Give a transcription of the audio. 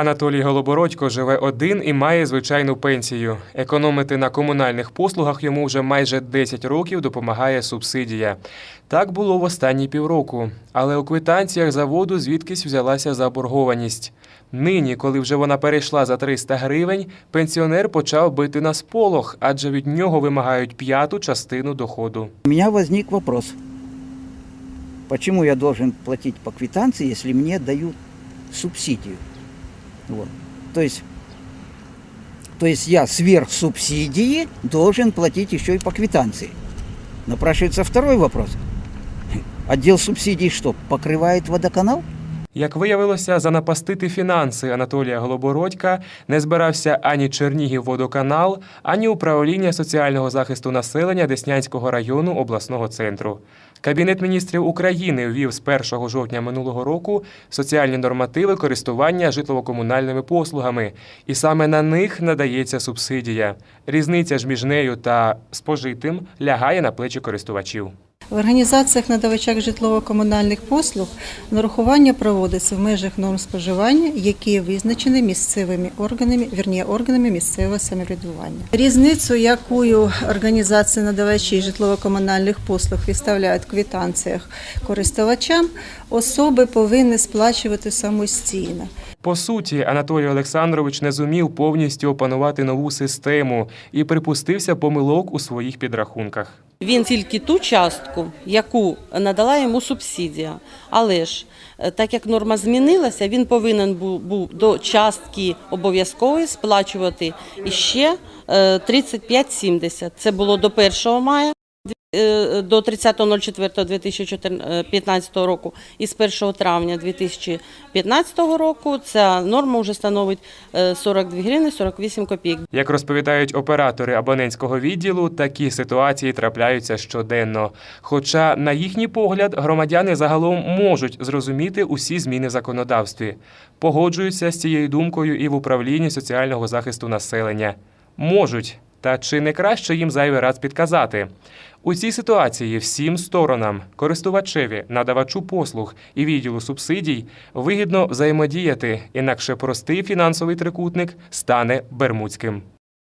Анатолій Голобородько живе один і має звичайну пенсію. Економити на комунальних послугах йому вже майже 10 років допомагає субсидія. Так було в останні півроку. Але у квитанціях за воду звідкись взялася заборгованість. Нині, коли вже вона перейшла за 300 гривень, пенсіонер почав бити на сполох, адже від нього вимагають п'яту частину доходу. У меня возник вопрос. Почему я должен платить по квитанции, если мне дают субсидию? Вот. То есть, то есть я сверх субсидии должен платить еще и по квитанции. Напрашивается второй вопрос. Отдел субсидий что, покрывает водоканал? Як виявилося, занапастити фінанси Анатолія Голобородька не збирався ані Чернігівводоканал, ані управління соціального захисту населення Деснянського району обласного центру. Кабінет міністрів України ввів з 1 жовтня минулого року соціальні нормативи користування житлово-комунальними послугами, і саме на них надається субсидія. Різниця ж між нею та спожитим лягає на плечі користувачів. В організаціях надавачах житлово-комунальних послуг нарахування проводиться в межах норм споживання, які визначені місцевими органами, вірні, органами місцевого самоврядування. Різницю, яку організації надавачі житлово-комунальних послуг виставляють в квитанціях користувачам, особи повинні сплачувати самостійно. По суті, Анатолій Олександрович не зумів повністю опанувати нову систему і припустився помилок у своїх підрахунках. Він тільки ту частку, яку надала йому субсидія. Але ж е, так як норма змінилася, він повинен був, до частки обов'язкової сплачувати іще е, 35,70. Це було до 1 мая. Е, До 30.04.2015 року і з 1 травня 2015 року ця норма вже становить е, 42 гривни 48 копійок. Як розповідають оператори абонентського відділу, такі ситуації трапляються щоденно. Хоча, на їхній погляд, громадяни загалом можуть зрозуміти усі зміни в законодавстві, погоджуються з цією думкою і в управлінні соціального захисту населення. Можуть. Та чи не краще їм зайвий раз підказати? У цій ситуації всім сторонам, користувачеві, надавачу послуг і відділу субсидій, вигідно взаємодіяти, інакше простий фінансовий трикутник стане бермудським.